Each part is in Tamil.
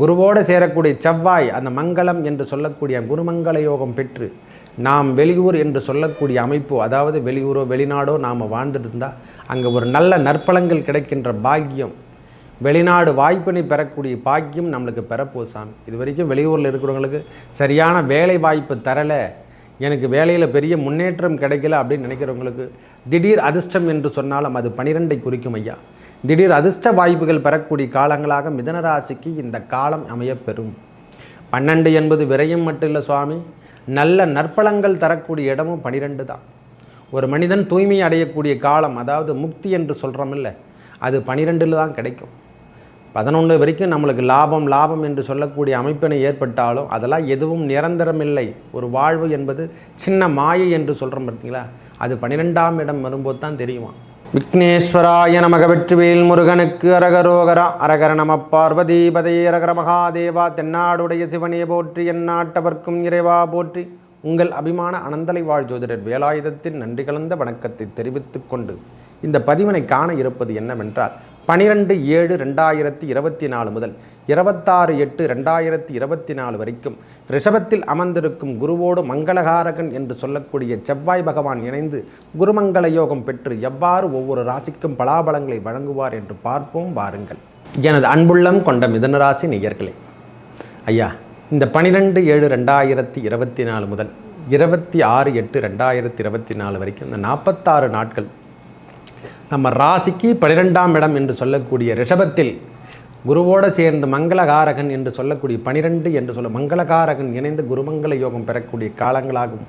குருவோடு சேரக்கூடிய செவ்வாய் அந்த மங்களம் என்று சொல்லக்கூடிய குருமங்கள யோகம் பெற்று நாம் வெளியூர் என்று சொல்லக்கூடிய அமைப்பு அதாவது வெளியூரோ வெளிநாடோ நாம் வாழ்ந்துட்டு இருந்தால் அங்கே ஒரு நல்ல நற்பலங்கள் கிடைக்கின்ற பாக்கியம். வெளிநாடு வாய்ப்பினை பெறக்கூடிய பாக்கியம் நம்மளுக்கு பெறப்போ சாமி. இது வரைக்கும் வெளியூரில் இருக்கிறவங்களுக்கு சரியான வேலை வாய்ப்பு தரலை எனக்கு வேலையில் பெரிய முன்னேற்றம் கிடைக்கல அப்படின்னு நினைக்கிறவங்களுக்கு திடீர் அதிர்ஷ்டம் என்று சொன்னாலும் அது பனிரெண்டை குறிக்கும் ஐயா. திடீர் அதிர்ஷ்ட வாய்ப்புகள் பெறக்கூடிய காலங்களாக மிதனராசிக்கு இந்த காலம் அமையப்பெறும். பன்னெண்டு என்பது விரையும் மட்டும் இல்லை சுவாமி. நல்ல நற்பலங்கள் தரக்கூடிய இடமும் பனிரெண்டு தான். ஒரு மனிதன் தூய்மை அடையக்கூடிய காலம் அதாவது முக்தி என்று சொல்கிறோமில்ல அது பனிரெண்டில் தான் கிடைக்கும். பதினொன்று வரைக்கும் நம்மளுக்கு லாபம் லாபம் என்று சொல்லக்கூடிய அமைப்பினை ஏற்பட்டாலும் அதெல்லாம் எதுவும் நிரந்தரமில்லை. ஒரு வாழ்வு என்பது சின்ன மாயை என்று சொல்கிறோம் பார்த்தீங்களா அது பன்னிரெண்டாம் இடம் வரும்போது தான் தெரியுமா? விக்னேஸ்வராய நமக வெற்றிவேல் முருகனுக்கு அரகரோகரா அரகர நம பார்வதி அரகர மகாதேவா தென்னாடுடைய சிவனே போற்றி எந்நாட்டவர்க்கும் இறைவா போற்றி. உங்கள் அபிமான அனந்தலை வாழ் ஜோதிடர் வேலாயுதத்தின் நன்றி கலந்த வணக்கத்தை தெரிவித்துக் கொண்டு இந்த பதிவினை காண இருப்பது என்னவென்றால் பனிரெண்டு ஏழு ரெண்டாயிரத்தி இருபத்தி நாலு முதல் இருபத்தாறு எட்டு ரெண்டாயிரத்தி இருபத்தி நாலு வரைக்கும் ரிஷபத்தில் அமர்ந்திருக்கும் குருவோடு மங்களகாரகன் என்று சொல்லக்கூடிய செவ்வாய் பகவான் இணைந்து குருமங்கள யோகம் பெற்று எவ்வாறு ஒவ்வொரு ராசிக்கும் பலாபலங்களை வழங்குவார் என்று பார்ப்போம் வாருங்கள். எனது அன்புள்ளம் கொண்ட மிதனராசி நேயர்களே ஐயா இந்த பனிரெண்டு ஏழு ரெண்டாயிரத்தி இருபத்தி நாலு முதல் இருபத்தி ஆறு எட்டு ரெண்டாயிரத்தி இருபத்தி நாலு வரைக்கும் இந்த நாற்பத்தாறு நாட்கள் நம்ம ராசிக்கு பனிரெண்டாம் இடம் என்று சொல்லக்கூடிய ரிஷபத்தில் குருவோடு சேர்ந்து மங்களகாரகன் என்று சொல்லக்கூடிய பனிரெண்டு என்று சொல்ல மங்களகாரகன் இணைந்து குருமங்கள யோகம் பெறக்கூடிய காலங்களாகும்.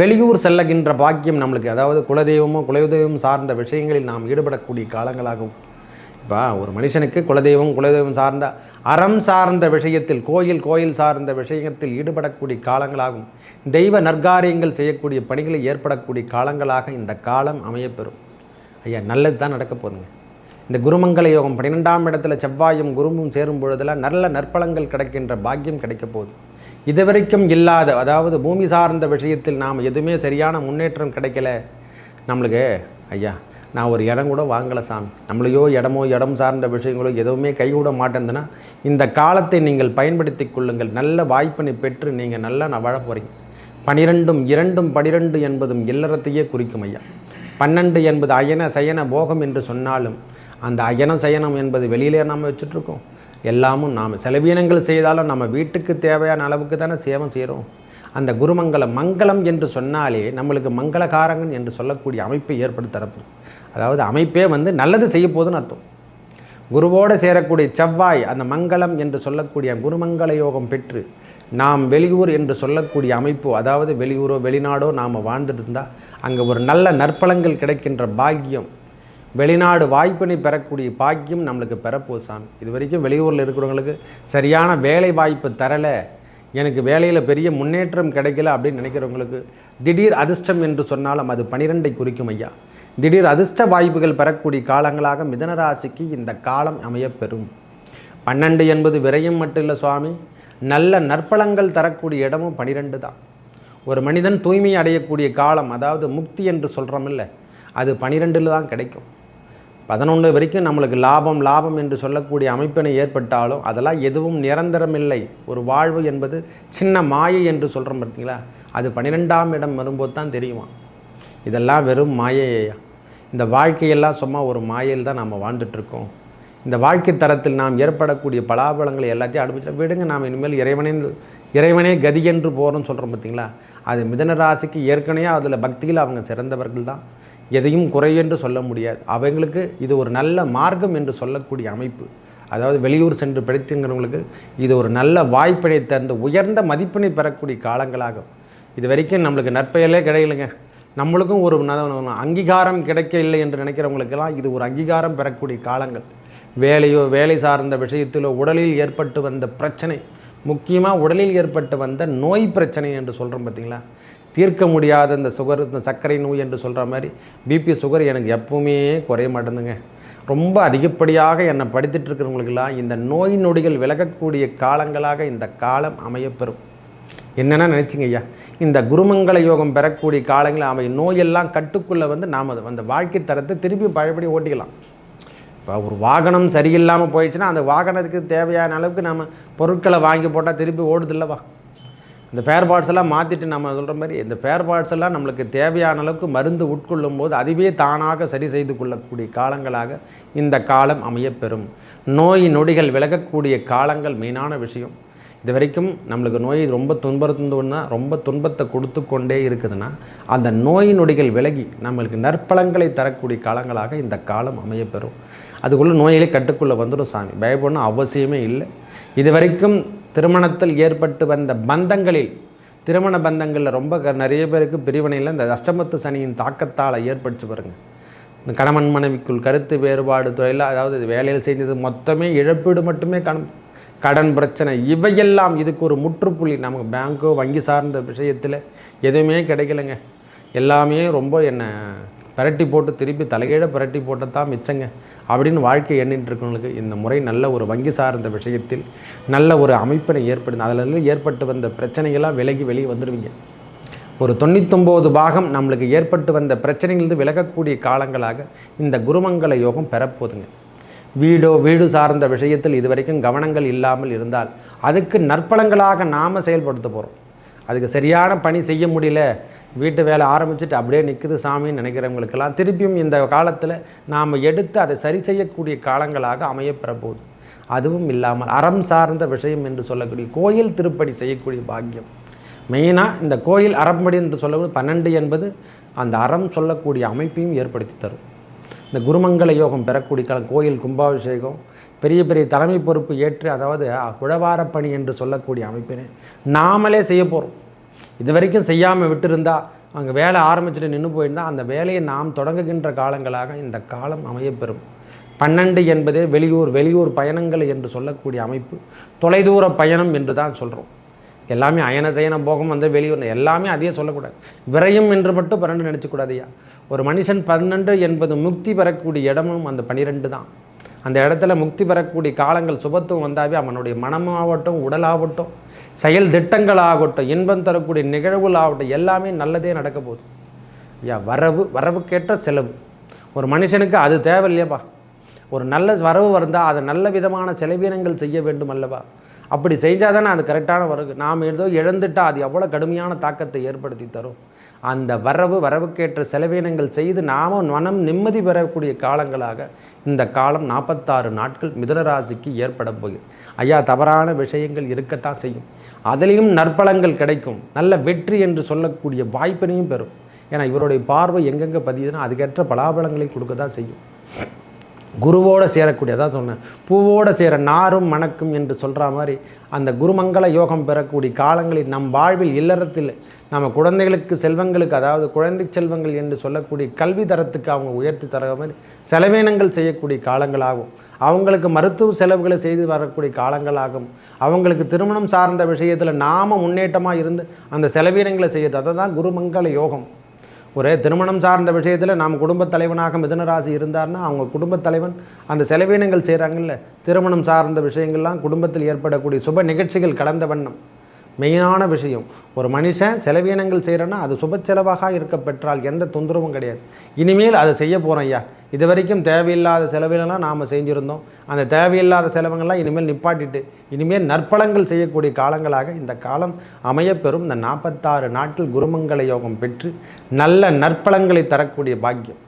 வெளியூர் செல்லகின்ற பாக்கியம் நம்மளுக்கு அதாவது குலதெய்வமோ குலதெய்வம் சார்ந்த விஷயங்களில் நாம் ஈடுபடக்கூடிய காலங்களாகும். இப்போ ஒரு மனுஷனுக்கு குலதெய்வம் குலதெய்வம் சார்ந்த அறம் சார்ந்த விஷயத்தில் கோயில் கோயில் சார்ந்த விஷயத்தில் ஈடுபடக்கூடிய காலங்களாகும். தெய்வ நற்காரியங்கள் செய்யக்கூடிய பணிகளை ஏற்படக்கூடிய காலங்களாக இந்த காலம் அமையப்பெறும். ஐயா நல்லது தான் நடக்க போகுதுங்க. இந்த குருமங்கள யோகம் பன்னிரெண்டாம் இடத்துல செவ்வாயும் குருவும் சேரும் பொழுதெல்லாம் நல்ல நற்பலங்கள் கிடைக்கின்ற பாக்கியம் கிடைக்க போகுது. இதுவரைக்கும் இல்லாத அதாவது பூமி சார்ந்த விஷயத்தில் நாம் எதுவுமே சரியான முன்னேற்றம் கிடைக்கல. நம்மளுக்கு ஐயா நான் ஒரு இடம் கூட வாங்கலை சாமி. நம்மளையோ இடமோ இடம் சார்ந்த விஷயங்களோ எதுவுமே கைகூட மாட்டேங்குதுன்னா இந்த காலத்தை நீங்கள் பயன்படுத்தி கொள்ளுங்கள். நல்ல வாய்ப்பினை பெற்று நீங்கள் நல்லா நான் வாழ போகிறீங்க பனிரெண்டும் இரண்டும் பனிரெண்டு என்பதும் இல்லறத்தையே குறிக்கும் ஐயா. பன்னெண்டு என்பது அயன சயன போகம் என்று சொன்னாலும் அந்த அயன சயனம் என்பது வெளியிலே நாம் வச்சுட்ருக்கோம். எல்லாமும் நாம் செலவீனங்கள் செய்தாலும் நம்ம வீட்டுக்கு தேவையான அளவுக்கு தானே சேவம் செய்கிறோம். அந்த குருமங்கலம் மங்களம் என்று சொன்னாலே நம்மளுக்கு மங்களகாரங்கன் என்று சொல்லக்கூடிய அமைப்பை ஏற்படுத்தி அதாவது அமைப்பே வந்து நல்லது செய்ய போகுதுன்னு அர்த்தம். குருவோடு சேரக்கூடிய செவ்வாய் அந்த மங்களம் என்று சொல்லக்கூடிய குருமங்கள யோகம் பெற்று நாம் வெளியூர் என்று சொல்லக்கூடிய அமைப்பு அதாவது வெளியூரோ வெளிநாடோ நாம் வாழ்ந்துட்டு இருந்தால் அங்கே ஒரு நல்ல நற்பலங்கள் கிடைக்கின்ற பாக்கியம். வெளிநாடு வாய்ப்பினை பெறக்கூடிய பாக்கியம் நம்மளுக்கு பெறப்போ சாமி. இது வரைக்கும் வெளியூரில் இருக்கிறவங்களுக்கு சரியான வேலை வாய்ப்பு தரலை எனக்கு வேலையில் பெரிய முன்னேற்றம் கிடைக்கல அப்படின்னு நினைக்கிறவங்களுக்கு திடீர் அதிர்ஷ்டம் என்று சொன்னாலும் அது பனிரெண்டை குறிக்கும் ஐயா. திடீர் அதிர்ஷ்ட வாய்ப்புகள் பெறக்கூடிய காலங்களாக மிதன ராசிக்கு இந்த காலம் அமையப்பெறும். பன்னெண்டு என்பது விரையும் மட்டும் இல்லை சுவாமி. நல்ல நற்பலங்கள் தரக்கூடிய இடமும் பனிரெண்டு தான். ஒரு மனிதன் தூய்மை அடையக்கூடிய காலம் அதாவது முக்தி என்று சொல்கிறோமில்ல அது பனிரெண்டில் தான் கிடைக்கும். பதினொன்று வரைக்கும் நம்மளுக்கு லாபம் லாபம் என்று சொல்லக்கூடிய அமைப்பினை ஏற்பட்டாலும் அதெல்லாம் எதுவும் நிரந்தரமில்லை. ஒரு வாழ்வு என்பது சின்ன மாயை என்று சொல்கிறோம் பார்த்தீங்களா அது பன்னிரெண்டாம் இடம் வரும்போது தான் தெரியுமா? இதெல்லாம் வெறும் மாயையா இந்த வாழ்க்கையெல்லாம் சும்மா ஒரு மாயில் தான் நாம் வாழ்ந்துட்டுருக்கோம். இந்த வாழ்க்கை தரத்தில் நாம் ஏற்படக்கூடிய பலாபலங்களை எல்லாத்தையும் அனுபவிச்சு விடுங்க நாம் இனிமேல் இறைவனே இறைவனே கதி என்று போகிறோம்னு சொல்கிறோம் பார்த்தீங்களா? அது மிதன ராசிக்கு ஏற்கனவே அதில் பக்தியில் அவங்க சிறந்தவர்கள் தான். எதையும் குறை என்று சொல்ல முடியாது. அவங்களுக்கு இது ஒரு நல்ல மார்க்கம் என்று சொல்லக்கூடிய அமைப்பு. அதாவது வெளியூர் சென்று படித்துங்கிறவங்களுக்கு இது ஒரு நல்ல வாய்ப்பினை தந்து உயர்ந்த மதிப்பினை பெறக்கூடிய காலங்களாகும். இது வரைக்கும் நம்மளுக்கு நற்பெயலே கிடைக்கலைங்க. நம்மளுக்கும் ஒரு அங்கீகாரம் கிடைக்க இல்லை என்று நினைக்கிறவங்களுக்கெல்லாம் இது ஒரு அங்கீகாரம் பெறக்கூடிய காலங்கள். வேலையோ வேலை சார்ந்த விஷயத்திலோ உடலில் ஏற்பட்டு வந்த பிரச்சனை முக்கியமாக உடலில் ஏற்பட்டு வந்த நோய் பிரச்சனை என்று சொல்கிறோம் பார்த்தீங்களா? தீர்க்க முடியாத இந்த சுகர் இந்த சர்க்கரை நோய் என்று சொல்கிற மாதிரி பிபி சுகர் எனக்கு எப்பவுமே குறைய மாட்டேங்குதுங்க ரொம்ப அதிகப்படியாக என்னை படித்துட்டு இருக்கிறவங்களுக்கெல்லாம் இந்த நோய் நொடிகள் விலகக்கூடிய காலங்களாக இந்த காலம் அமையப்பெறும். என்னென்னா நினச்சிங்க ஐயா? இந்த குருமங்கள யோகம் பெறக்கூடிய காலங்களில் அவை நோயெல்லாம் கட்டுக்குள்ளே வந்து நாம் அது அந்த வாழ்க்கை தரத்தை திருப்பி பழையபடி ஓட்டிக்கலாம். இப்போ ஒரு வாகனம் சரியில்லாமல் போயிடுச்சுன்னா அந்த வாகனத்துக்கு தேவையான அளவுக்கு நம்ம பொருட்களை வாங்கி போட்டால் திருப்பி ஓடுதில்லவா இந்த ஃபேர் பார்ட்ஸ் எல்லாம் மாற்றிட்டு நம்ம சொல்கிற மாதிரி இந்த ஃபேர் பார்ட்ஸ் எல்லாம் நம்மளுக்கு தேவையான அளவுக்கு மருந்து உட்கொள்ளும் போது அதுவே தானாக சரி செய்து கொள்ளக்கூடிய காலங்களாக இந்த காலம் அமையப்பெறும். நோய் நொடிகள் விலகக்கூடிய காலங்கள் மெயினான விஷயம். இது வரைக்கும் நம்மளுக்கு நோய் ரொம்ப துன்புறுத்துன்னா ரொம்ப துன்பத்தை கொடுத்து கொண்டே இருக்குதுன்னா அந்த நோய் நொடிகள் விலகி நம்மளுக்கு நற்பலங்களை தரக்கூடிய காலங்களாக இந்த காலம் அமையப்பெறும். அதுக்குள்ளே நோய்களை கட்டுக்குள்ளே வந்துடும் சாமி. பயப்படணும் அவசியமே இல்லை. இது வரைக்கும் திருமணத்தில் ஏற்பட்டு வந்த பந்தங்களில் திருமண பந்தங்களில் ரொம்ப க- நிறைய பேருக்கு பிரிவினையில் இந்த அஷ்டமத்து சனியின் தாக்கத்தால் ஏற்படுச்சு பாருங்கள் இந்த கணவன் மனைவிக்குள் கருத்து வேறுபாடு தொழிலாக அதாவது வேலையில் செஞ்சது மொத்தமே இழப்பீடு மட்டுமே கணம் கடன் பிரச்சனை இவையெல்லாம் இதுக்கு ஒரு முற்றுப்புள்ளி. நமக்கு பேங்க்கோ வங்கி சார்ந்த விஷயத்தில் எதுவுமே கிடைக்கலங்க. எல்லாமே ரொம்ப என்னை பிரட்டி போட்டு திருப்பி தலைகீழ பிரட்டி போட்டதான் மிச்சங்க. அப்படின்னு வாழ்க்கை எண்ணிட்டு இருக்கவங்களுக்கு இந்த முறை நல்ல ஒரு வங்கி சார்ந்த விஷயத்தில் நல்ல ஒரு அமைப்பினை ஏற்படுது. அதிலிருந்து ஏற்பட்டு வந்த பிரச்சனைகளாக விலகி வெளியே வந்துடுவீங்க ஒரு தொண்ணூத்தொம்பது பாகம் நம்மளுக்கு ஏற்பட்டு வந்த பிரச்சனைகளிலிருந்து விலகக்கூடிய காலங்களாக இந்த குருமங்கள யோகம் பெறப்போகுதுங்க. வீடோ வீடு சார்ந்த விஷயத்தில் இதுவரைக்கும் கவனங்கள் இல்லாமல் இருந்தால் அதுக்கு நற்பலங்களாக நாம் செயல்படுத்த போகிறோம் அதுக்கு சரியான பணி செய்ய முடியல வீட்டு வேலை ஆரம்பிச்சுட்டு அப்படியே நிற்குது சாமின்னு நினைக்கிறவங்களுக்கெல்லாம் திருப்பியும் இந்த காலத்தில் நாம் எடுத்து அதை சரி செய்யக்கூடிய காலங்களாக அமையப்பெறப்போகுது அதுவும் இல்லாமல் அறம் சார்ந்த விஷயம் என்று சொல்லக்கூடிய கோயில் திருப்பணி செய்யக்கூடிய பாக்கியம். மெயினாக இந்த கோயில் அறம்படி என்று சொல்லக்கூடிய பன்னெண்டு என்பது அந்த அறம் சொல்லக்கூடிய அமைப்பையும் ஏற்படுத்தி தரும். இந்த குருமங்கள யோகம் பெறக்கூடிய காலம் கோயில் கும்பாபிஷேகம் பெரிய பெரிய தலைமை பொறுப்பு ஏற்று அதாவது குழவார பணி என்று சொல்லக்கூடிய அமைப்பினை நாமளே செய்ய போகிறோம் இது வரைக்கும் செய்யாமல் விட்டுருந்தா அங்கே வேலை ஆரம்பிச்சுட்டு நின்று போயிருந்தா அந்த வேலையை நாம் தொடங்குகின்ற காலங்களாக இந்த காலம் அமையப்பெறும். பன்னெண்டு என்பதே வெளியூர் வெளியூர் பயணங்கள் என்று சொல்லக்கூடிய அமைப்பு தொலைதூர பயணம் என்று தான் சொல்கிறோம் எல்லாமே அயன சயன போகம் வந்து வெளியூர். எல்லாமே அதையே சொல்லக்கூடாது. விரயம் என்று மட்டும் பன்னெண்டு நினச்சக்கூடாதுயா ஒரு மனுஷன் பன்னெண்டு என்பது முக்தி பெறக்கூடிய இடமும் அந்த பன்னிரெண்டு தான். அந்த இடத்துல முக்தி பெறக்கூடிய காலங்கள் சுபத்துவம் வந்தாவே அவனுடைய மனமாகட்டும் உடலாகட்டும் செயல் திட்டங்களாகட்டும் இன்பம் தரக்கூடிய நிகழ்வுகள் ஆகட்டும் எல்லாமே நல்லதே நடக்க போகுது. ஐயா வரவு வரவுக்கேற்ற செலவு. ஒரு மனுஷனுக்கு அது தேவை இல்லையாப்பா ஒரு நல்ல வரவு வந்தால் அதை நல்ல விதமான செலவீனங்கள் செய்ய வேண்டும் அல்லவா? அப்படி செஞ்சால் தானே அது கரெக்டான வரவு நாம் ஏதோ இழந்துட்டால் அது எவ்வளோ கடுமையான தாக்கத்தை ஏற்படுத்தி தரும். அந்த வரவு வரவுக்கேற்ற செலவினங்கள் செய்து நாம மனம் நிம்மதி பெறக்கூடிய காலங்களாக இந்த காலம் நாற்பத்தாறு நாட்கள் மிதனராசிக்கு ஏற்பட போகிறது ஐயா தவறான விஷயங்கள் இருக்கத்தான் செய்யும். அதிலையும் நற்பலங்கள் கிடைக்கும். நல்ல வெற்றி என்று சொல்லக்கூடிய வாய்ப்பினையும் பெறும். ஏன்னா இவருடைய பார்வை எங்கெங்கே பதியுதுன்னா அதுக்கேற்ற பலாபலங்களை கொடுக்க தான் செய்யும். குருவோடு சேரக்கூடிய அதான் சொன்னேன். பூவோடு சேர நாரும் மணக்கும் என்று சொல்கிற மாதிரி அந்த குருமங்கள யோகம் பெறக்கூடிய காலங்களில் நம் வாழ்வில் இல்லறத்தில் நம்ம குழந்தைகளுக்கு செல்வங்களுக்கு அதாவது குழந்தை செல்வங்கள் என்று சொல்லக்கூடிய கல்வி தரத்துக்கு அவங்க உயர்த்தி தர மாதிரி செலவினங்கள் செய்யக்கூடிய காலங்களாகும். அவங்களுக்கு மருத்துவ செலவுகளை செய்து வரக்கூடிய காலங்களாகும். அவங்களுக்கு திருமணம் சார்ந்த விஷயத்தில் நாம முன்னேற்றமாக இருந்து அந்த செலவினங்களை செய்யறது. அதை தான் குருமங்கள யோகம். ஒரு திருமணம் சார்ந்த விஷயத்தில் நாம் குடும்பத் தலைவனாக மிதனராசி இருந்தார்னா அவங்க குடும்பத் தலைவன் அந்த செலவினங்கள் செய்கிறாங்கல்ல திருமணம் சார்ந்த விஷயங்கள்லாம் குடும்பத்தில் ஏற்படக்கூடிய சுப நிகழ்ச்சிகள் கலந்த வண்ணம். மெயினான விஷயம். ஒரு மனுஷன் செலவீனங்கள் செய்கிறேன்னா அது சுப செலவாக இருக்க பெற்றால் எந்த தொந்தரவும் கிடையாது. இனிமேல் அதை செய்ய போகிறோம் ஐயா. இது வரைக்கும் தேவையில்லாத செலவினெல்லாம் நாம் செஞ்சுருந்தோம். அந்த தேவையில்லாத செலவுங்கள்லாம் இனிமேல் நிப்பாட்டிட்டு இனிமேல் நற்பலங்கள் செய்யக்கூடிய காலங்களாக இந்த காலம் அமையப்பெறும். இந்த நாற்பத்தாறு நாட்கள் குருமங்கள யோகம் பெற்று நல்ல நற்பலங்களை தரக்கூடிய பாக்கியம்.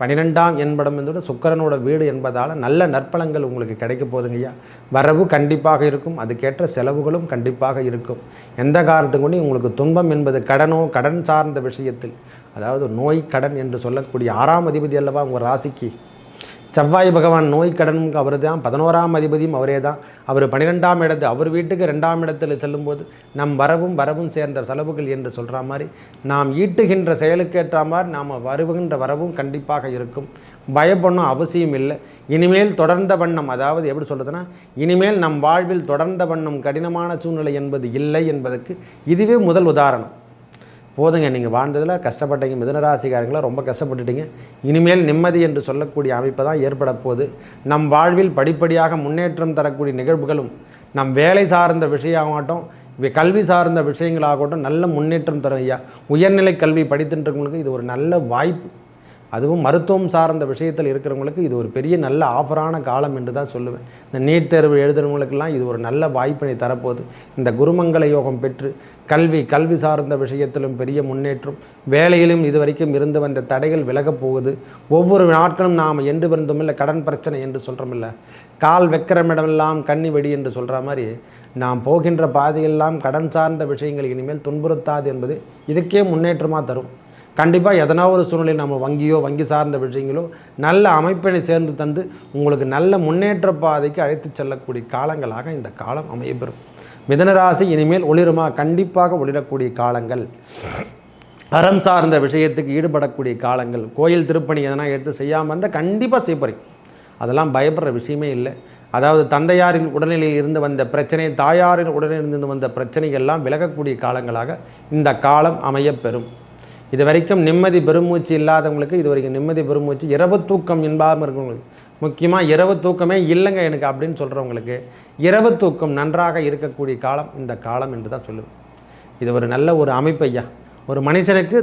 பன்னிரெண்டாம் என்படம் என்பது சுக்கரனோட வீடு என்பதால் நல்ல நற்பலங்கள் உங்களுக்கு கிடைக்க போகுதுங்கய்யா வரவு கண்டிப்பாக இருக்கும். அதுக்கேற்ற செலவுகளும் கண்டிப்பாக இருக்கும். எந்த காரணத்துக்கு உங்களுக்கு துன்பம் என்பது கடனோ கடன் சார்ந்த விஷயத்தில். அதாவது நோய் கடன் என்று சொல்லக்கூடிய ஆறாம் அதிபதி அல்லவா உங்கள் ராசிக்கு? செவ்வாய் பகவான் நோய் கடனுக்கு அவர் தான் பதினோராம் அதிபதியும் அவரே தான் அவர் பன்னிரெண்டாம் இடத்து அவர் வீட்டுக்கு ரெண்டாம் இடத்துல செல்லும்போது நம் வரவும் வரவும் சேர்ந்த செலவுகள் என்று சொல்கிற மாதிரி நாம் ஈட்டுகின்ற செயலுக்கேற்ற மாதிரி நாம் வருகின்ற வரவும் கண்டிப்பாக இருக்கும். பயப்படணும் அவசியம் இல்லை. இனிமேல் தொடர்ந்த வண்ணம் அதாவது எப்படி சொல்கிறதுனா இனிமேல் நம் வாழ்வில் தொடர்ந்த வண்ணம் கடினமான சூழ்நிலை என்பது இல்லை என்பதற்கு இதுவே முதல் உதாரணம். போதுங்க நீங்கள் வாழ்ந்ததில் கஷ்டப்பட்டீங்க மிதனராசிக்காரர்களை ரொம்ப கஷ்டப்பட்டுட்டீங்க. இனிமேல் நிம்மதி என்று சொல்லக்கூடிய அமைப்பு தான் ஏற்பட போகுது. நம் வாழ்வில் படிப்படியாக முன்னேற்றம் தரக்கூடிய நிகழ்வுகளும் நம் வேலை சார்ந்த விஷயமாகட்டும் கல்வி சார்ந்த விஷயங்களாகட்டும் நல்ல முன்னேற்றம் தரும் ஐயா. உயர்நிலை கல்வி படித்துட்டுருக்கவங்களுக்கு இது ஒரு நல்ல வாய்ப்பு. அதுவும் மருத்துவம் சார்ந்த விஷயத்தில் இருக்கிறவங்களுக்கு இது ஒரு பெரிய நல்ல ஆஃபரான காலம் என்று தான் சொல்லுவேன். இந்த நீட் தேர்வு எழுதுறவங்களுக்கெல்லாம் இது ஒரு நல்ல வாய்ப்பினை தரப்போகுது. இந்த குருமங்கள யோகம் பெற்று கல்வி கல்வி சார்ந்த விஷயத்திலும் பெரிய முன்னேற்றம் வேலையிலும் இதுவரைக்கும் இருந்து வந்த தடைகள் விலகப் போகுது. ஒவ்வொரு நாட்களும் நாம் என்று வந்தோம் இல்லை கடன் பிரச்சனை என்று சொல்கிறோமில்ல கால் வைக்கிறமிடமெல்லாம் கண்ணி வெடி என்று சொல்கிற மாதிரி நாம் போகின்ற பாதையெல்லாம் கடன் சார்ந்த விஷயங்கள் இனிமேல் துன்புறுத்தாது என்பது இதுக்கே முன்னேற்றமாக தரும். கண்டிப்பாக எதனா ஒரு சூழ்நிலை நம்ம வங்கியோ வங்கி சார்ந்த விஷயங்களோ நல்ல அமைப்பினை சேர்ந்து தந்து உங்களுக்கு நல்ல முன்னேற்ற பாதைக்கு அழைத்து செல்லக்கூடிய காலங்களாக இந்த காலம் அமையப்பெறும். மிதனராசி இனிமேல் ஒளிருமா? கண்டிப்பாக ஒளிரக்கூடிய காலங்கள். அறம் சார்ந்த விஷயத்துக்கு ஈடுபடக்கூடிய காலங்கள். கோயில் திருப்பணி எதனா எடுத்து செய்யாமல் இருந்தால் கண்டிப்பாக செய்யப்படுறீங்க அதெல்லாம் பயப்படுற விஷயமே இல்லை. அதாவது தந்தையாரின் உடல்நிலையில் இருந்து வந்த பிரச்சனை தாயாரின் உடல்நிலையில் இருந்து வந்த பிரச்சனைகள்லாம் விலகக்கூடிய காலங்களாக இந்த காலம் அமையப்பெறும். இது வரைக்கும் நிம்மதி பெருமூச்சு இல்லாதவங்களுக்கு இது வரைக்கும் நிம்மதி பெருமூச்சு இரவு தூக்கம் இன்பாமல் இருக்கிறவங்களுக்கு முக்கியமாக இரவு தூக்கமே இல்லைங்க எனக்கு அப்படின்னு சொல்கிறவங்களுக்கு இரவு தூக்கம் நன்றாக இருக்கக்கூடிய காலம் இந்த காலம் என்று தான் சொல்லுவேன். இது ஒரு நல்ல ஒரு அமைப்பையா ஒரு மனுஷனுக்கு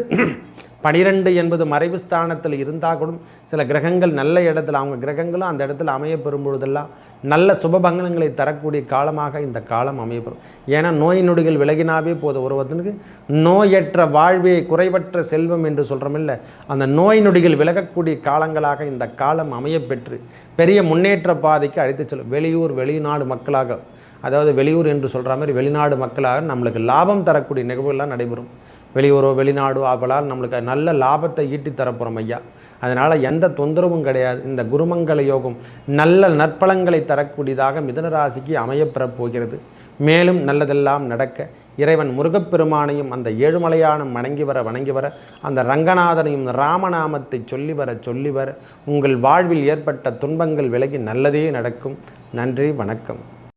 பனிரெண்டு என்பது மறைவு ஸ்தானத்தில் இருந்தால் கூட சில கிரகங்கள் நல்ல இடத்துல அவங்க கிரகங்களும் அந்த இடத்துல அமைய பெறும்பொழுதெல்லாம் நல்ல சுபபங்கனங்களை தரக்கூடிய காலமாக இந்த காலம் அமையப்பெறும். ஏன்னா நோய் நொடிகள் விலகினாவே போதும். ஒருவத்தனுக்கு நோயற்ற வாழ்வே குறைவற்ற செல்வம் என்று சொல்கிறோமில்ல அந்த நோய் நொடிகள் விலகக்கூடிய காலங்களாக இந்த காலம் அமையப்பெற்று பெரிய முன்னேற்ற பாதைக்கு அழைத்து செல்லும். வெளியூர் வெளிநாடு மக்களாக அதாவது வெளியூர் என்று சொல்கிற மாதிரி வெளிநாடு மக்களாக நம்மளுக்கு லாபம் தரக்கூடிய நிகழ்வுகள்லாம் நடைபெறும். வெளியூரோ வெளிநாடோ அவளால் நம்மளுக்கு நல்ல லாபத்தை ஈட்டி தரப்போகிறோம் ஐயா. அதனால் எந்த தொந்தரவும் கிடையாது. இந்த குருமங்கள யோகம் நல்ல நற்பலங்களை தரக்கூடியதாக மிதனராசிக்கு அமையப்பெறப் போகிறது. மேலும் நல்லதெல்லாம் நடக்க இறைவன் முருகப்பெருமானையும் அந்த ஏழுமலையானம் வணங்கி வர வணங்கி வர அந்த ரங்கநாதனையும் ராமநாமத்தை சொல்லி வர சொல்லி வர உங்கள் வாழ்வில் ஏற்பட்ட துன்பங்கள் விலகி நல்லதே நடக்கும். நன்றி வணக்கம்.